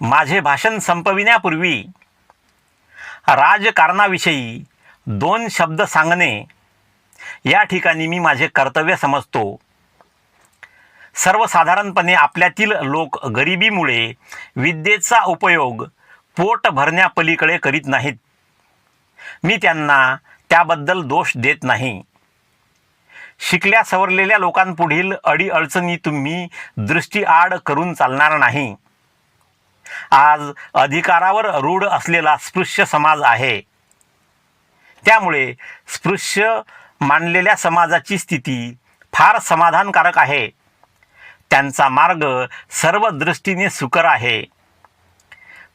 माझे भाषण संपविण्यापूर्वी राजकारणाविषयी दोन शब्द सांगणे या ठिकाणी मी माझे कर्तव्य समजतो. सर्वसाधारणपणे आपल्यातील लोक गरिबीमुळे विद्येचा उपयोग पोट भरण्यापलीकडे करीत नाहीत. मी त्यांना त्याबद्दल दोष देत नाही. शिकल्या सवरलेल्या लोकांपुढील अडीअडचणी तुम्ही दृष्टीआड करून चालणार नाही. आज अधिकारावर रूढ असलेला स्पृश्य समाज आहे. त्यामुळे स्पृश्य मानलेल्या समाजाची स्थिती फार समाधानकारक आहे. त्यांचा मार्ग सर्व दृष्टीने सुकर आहे.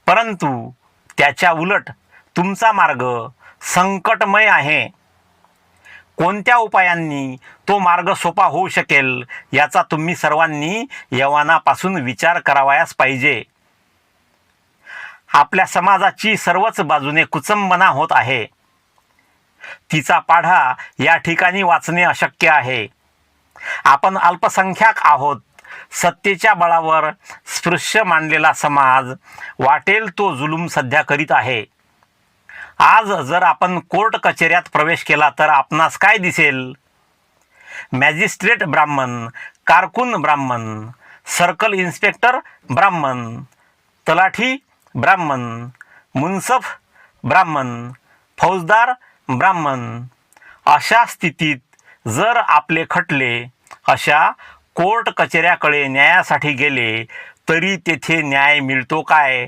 परंतु त्याच्या उलट तुमचा मार्ग संकटमय आहे. कोणत्या उपायांनी तो मार्ग सोपा होऊ शकेल याचा तुम्ही सर्वांनी यवानापासून विचार करावयास पाहिजे. आपल्या समाजाची सर्वच बाजूने कुचंबना होत आहे. तिचा पाढा या ठिकाणी वाचणे अशक्य आहे. आपण अल्पसंख्याक आहोत. सत्तेच्या बळावर स्पृश्य मानलेला समाज वाटेल तो जुलूम सध्या करीत आहे. आज जर आपण कोर्ट कचेऱ्यात प्रवेश केला तर आपणास काय दिसेल? मॅजिस्ट्रेट ब्राह्मण कारकून ब्राह्मण सर्कल इन्स्पेक्टर ब्राह्मण तलाठी ब्राह्मण मुन्सफ ब्राह्मण फौजदार ब्राह्मण. अशा स्थितीत जर आपले खटले अशा कोर्ट कचेऱ्याकडे न्यायासाठी गेले तरी तेथे न्याय मिळतो काय?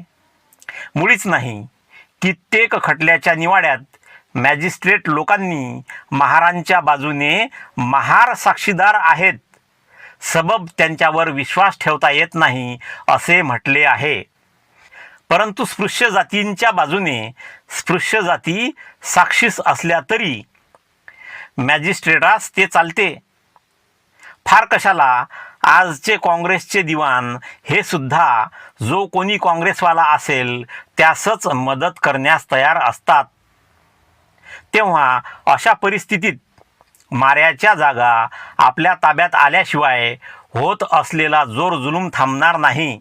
मुळीच नाही. कित्येक खटल्याच्या निवाड्यात मॅजिस्ट्रेट लोकांनी महारांच्या बाजूने महार साक्षीदार आहेत. सबब त्यांच्यावर विश्वास ठेवता येत नाही असे म्हटले आहे. परंतु स्पृश्य जातींच्या बाजूने स्पृश्य जाती साक्षीस असल्या तरी मॅजिस्ट्रेटास ते चालते. फार कशाला? आजचे काँग्रेसचे दिवाण हे सुद्धा जो कोणी काँग्रेसवाला असेल त्यासच मदत करण्यास तयार असतात. तेव्हा अशा परिस्थितीत माऱ्याच्या जागा आपल्या ताब्यात आल्याशिवाय होत असलेला जोर जुलूम थांबणार नाही.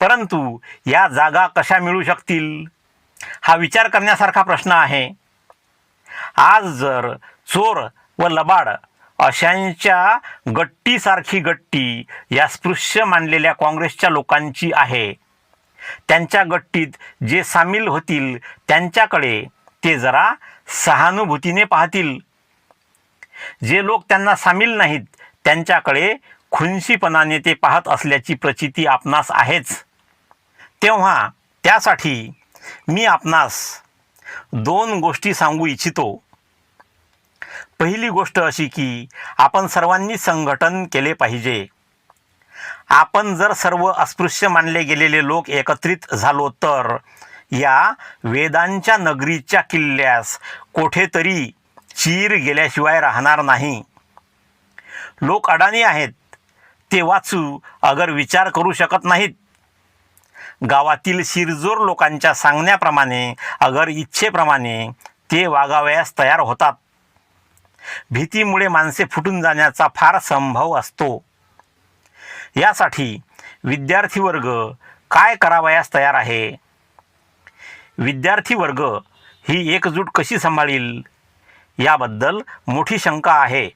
परंतु या जागा कशा मिळू शकतील? हा विचार करण्यासारखा प्रश्न आहे. आज जर चोर व लबाड अशांच्या गट्टीसारखी गट्टी या स्पृश्य मानलेल्या काँग्रेसच्या लोकांची आहे त्यांच्या गट्टीत जे सामील होतील त्यांच्याकडे ते जरा सहानुभूतीने पाहतील. जे लोक त्यांना सामील नाहीत त्यांच्याकडे खुनशीपणाने ते पाहत असल्याची प्रचिती आपणास आहेच. तेव्हा त्यासाठी मी आपणास दोन गोष्टी सांगू इच्छितो. पहिली गोष्ट अशी की आपण सर्वांनी संघटन केले पाहिजे. आपण जर सर्व अस्पृश्य मानले गेलेले लोक एकत्रित झालो तर या वेदांच्या नगरीच्या किल्ल्यास कुठेतरी चीर गेल्याशिवाय राहणार नाही. लोक अडाणी आहेत. ते वाचू अगर विचार करू शकत नाहीत. गावातील शिरजोर लोकांच्या सांगण्याप्रमाणे अगर इच्छेप्रमाणे ते वागावयास तयार होतात. भीतीमुळे माणसे फुटून जाण्याचा फार संभव असतो. यासाठी विद्यार्थी वर्ग काय करावयास तयार आहे? विद्यार्थी वर्ग ही एकजूट कशी सांभाळील? याबद्दल मोठी शंका आहे.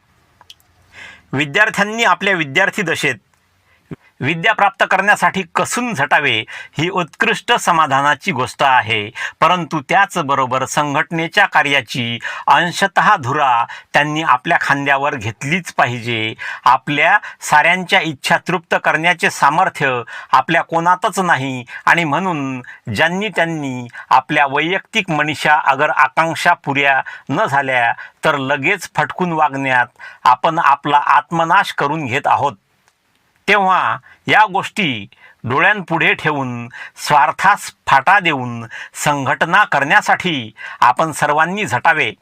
विद्यार्थ्यांनी आपल्या विद्यार्थी दशेत विद्या प्राप्त करण्यासाठी कसून झटावे ही उत्कृष्ट समाधानाची गोष्ट आहे. परंतु त्याचबरोबर संघटनेच्या कार्याची अंशतः धुरा त्यांनी आपल्या खांद्यावर घेतलीच पाहिजे. आपल्या साऱ्यांच्या इच्छा तृप्त करण्याचे सामर्थ्य आपल्या कोणातच नाही आणि म्हणून ज्यांनी त्यांनी आपल्या वैयक्तिक मनीषा अगर आकांक्षा पुऱ्या न झाल्या तर लगेच फटकून वागण्यात आपण आपला आत्मनाश करून घेत आहोत. तेव्हा या गोष्टी डोळ्यांपुढे ठेवून स्वार्थास फाटा देऊन संघटना करण्यासाठी आपण सर्वांनी झटावे.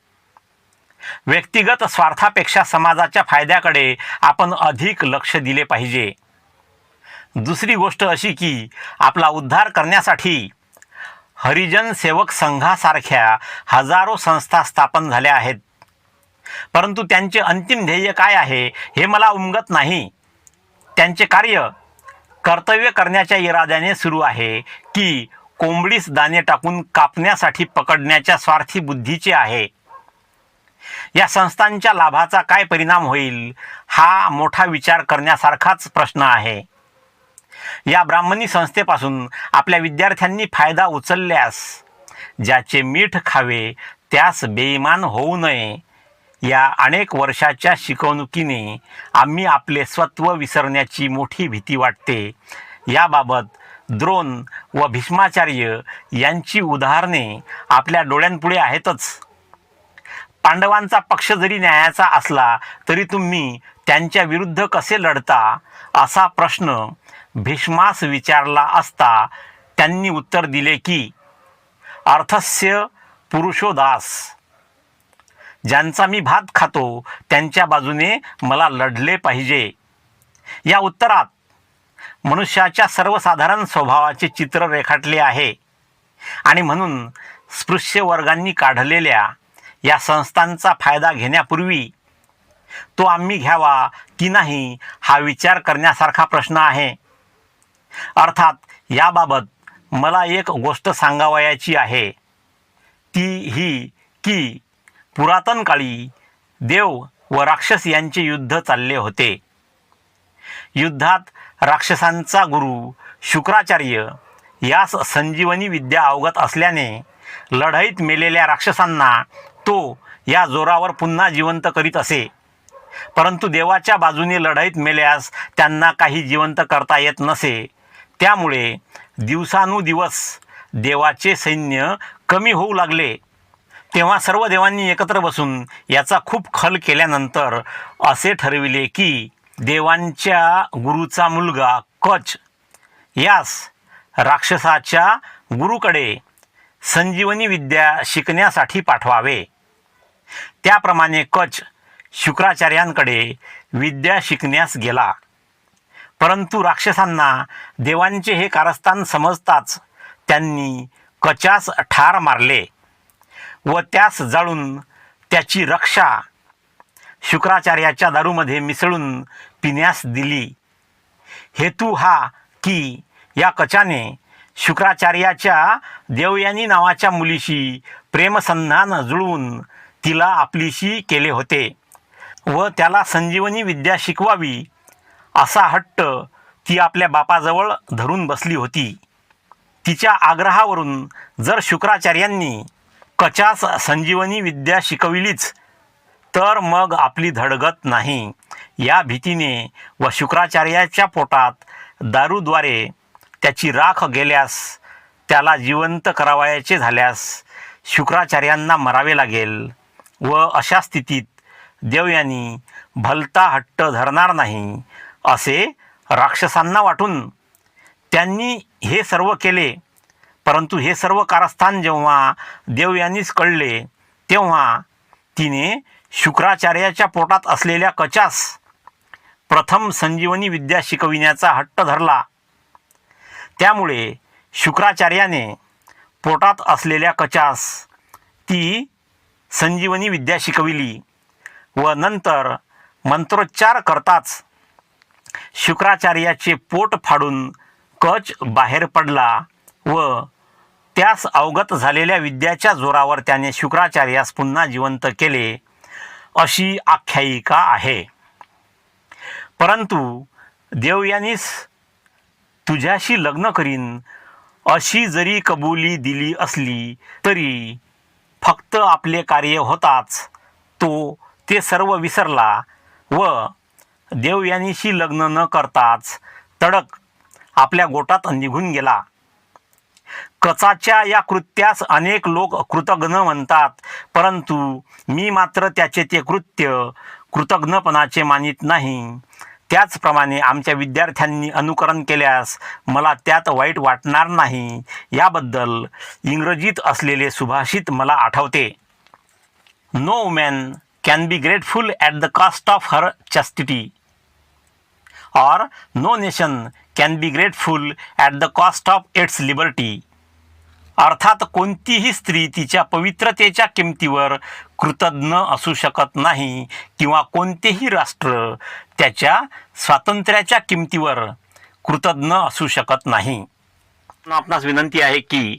व्यक्तिगत स्वार्थापेक्षा समाजाच्या फायद्याकडे आपण अधिक लक्ष दिले पाहिजे. दुसरी गोष्ट अशी की आपला उद्धार करण्यासाठी हरिजन सेवक संघासारख्या हजारो संस्था स्थापन झाल्या आहेत. परंतु त्यांचे अंतिम ध्येय काय आहे हे मला उमगत नाही. त्यांचे कार्य कर्तव्य करण्याच्या इराद्याने सुरू आहे की कोंबडीस दाणे टाकून कापण्यासाठी पकडण्याच्या स्वार्थी बुद्धीचे आहे. या संस्थांच्या लाभाचा काय परिणाम होईल हा मोठा विचार करण्यासारखाच प्रश्न आहे. या ब्राह्मणी संस्थेपासून आपल्या विद्यार्थ्यांनी फायदा उचलल्यास ज्याचे मीठ खावे त्यास बेईमान होऊ नये. या अनेक वर्षाच्या शिकवणुकीने आम्ही आपले स्वत्व विसरण्याची मोठी भीती वाटते. याबाबत द्रोण व भीष्माचार्य यांची उदाहरणे आपल्या डोळ्यांपुढे आहेतच. पांडवांचा पक्ष जरी न्यायाचा असला तरी तुम्ही त्यांच्या विरुद्ध कसे लढता? असा प्रश्न भीष्मास विचारला असता त्यांनी उत्तर दिले की अर्थस्य पुरुषोदास ज्यांचा मी भात खातो त्यांच्या बाजूने मला लढले पाहिजे. या उत्तरात मनुष्याच्या सर्वसाधारण स्वभावाचे चित्र रेखाटले आहे. आणि म्हणून स्पृश्य वर्गांनी काढलेल्या या संस्थांचा फायदा घेण्यापूर्वी तो आम्ही घ्यावा की नाही हा विचार करण्यासारखा प्रश्न आहे. अर्थात याबाबत मला एक गोष्ट सांगावयाची आहे. ती ही की पुरातन काळी देव व राक्षस यांचे युद्ध चालले होते. युद्धात राक्षसांचा गुरु शुक्राचार्य यास संजीवनी विद्या अवगत असल्याने लढाईत मेलेल्या राक्षसांना तो या जोरावर पुन्हा जिवंत करीत असे. परंतु देवाच्या बाजूने लढाईत मेल्यास त्यांना काही जिवंत करता येत नसे. त्यामुळे दिवसानुदिवस देवाचे सैन्य कमी होऊ लागले. तेव्हा सर्व देवांनी एकत्र बसून याचा खूप खल केल्यानंतर असे ठरविले की देवांच्या गुरुचा मुलगा कच यास राक्षसाच्या गुरुकडे संजीवनी विद्या शिकण्यासाठी पाठवावे. त्याप्रमाणे कच शुक्राचार्यांकडे विद्या शिकण्यास गेला. परंतु राक्षसांना देवांचे हे कारस्थान समजताच त्यांनी कचास ठार मारले. व त्यास जाळून त्याची रक्षा शुक्राचार्याच्या दारूमध्ये मिसळून पिण्यास दिली. हेतू हा की या कचाने शुक्राचार्याच्या देवयानी नावाच्या मुलीशी प्रेमसंधान जुळवून तिला आपलीशी केले होते व त्याला संजीवनी विद्या शिकवावी असा हट्ट ती आपल्या बापाजवळ धरून बसली होती. तिच्या आग्रहावरून जर शुक्राचार्यांनी कचास संजीवनी विद्या शिकविलीच. तर मग आपली धडगत नाही. या भीतीने व शुक्राचार्याच्या पोटात दारूद्वारे त्याची राख गेल्यास त्याला जिवंत करावयाचे झाल्यास शुक्राचार्यांना मरावे लागेल व अशा स्थितीत देव यांनी भलता हट्ट धरणार नाही असे राक्षसांना वाटून त्यांनी हे सर्व केले. परंतु हे सर्व कारस्थान जेव्हा देव यांनीच कळले तेव्हा तिने शुक्राचार्याच्या पोटात असलेल्या कचास प्रथम संजीवनी विद्या शिकविण्याचा हट्ट धरला. त्यामुळे शुक्राचार्याने पोटात असलेल्या कचास ती संजीवनी विद्या शिकविली व नंतर मंत्रोच्चार करताच शुक्राचार्याचे पोट फाडून कच बाहेर पडला व त्यास अवगत झालेल्या विद्याच्या जोरावर त्याने शुक्राचार्यास पुन्हा जिवंत केले. अशी आख्यायिका आहे. परंतु देवयानीस तुझ्याशी लग्न करीन. अशी जरी कबुली दिली असली तरी फक्त आपले कार्य होताच. तो ते सर्व विसरला व देवयानीशी लग्न न करताच तडक आपल्या गोटात निघून गेला. कचाच्या या कृत्यास अनेक लोक कृतघ्न म्हणतात. परंतु मी मात्र त्याचे ते कृत्य कृतघ्नपणाचे मानित नाही. त्याचप्रमाणे आमच्या विद्यार्थ्यांनी अनुकरण केल्यास मला त्यात वाईट वाटणार नाही. याबद्दल इंग्रजीत असलेले सुभाषित मला आठवते. No woman can be grateful at the cost of her chastity or no nation can be grateful at the cost of its liberty. अर्थात कोणतीही स्त्री तिच्या पवित्रतेच्या किमतीवर कृतज्ञ असू शकत नाही किंवा कोणतेही राष्ट्र त्याच्या स्वातंत्र्याच्या किमतीवर कृतज्ञ असू शकत नाही. आपणास विनंती आहे की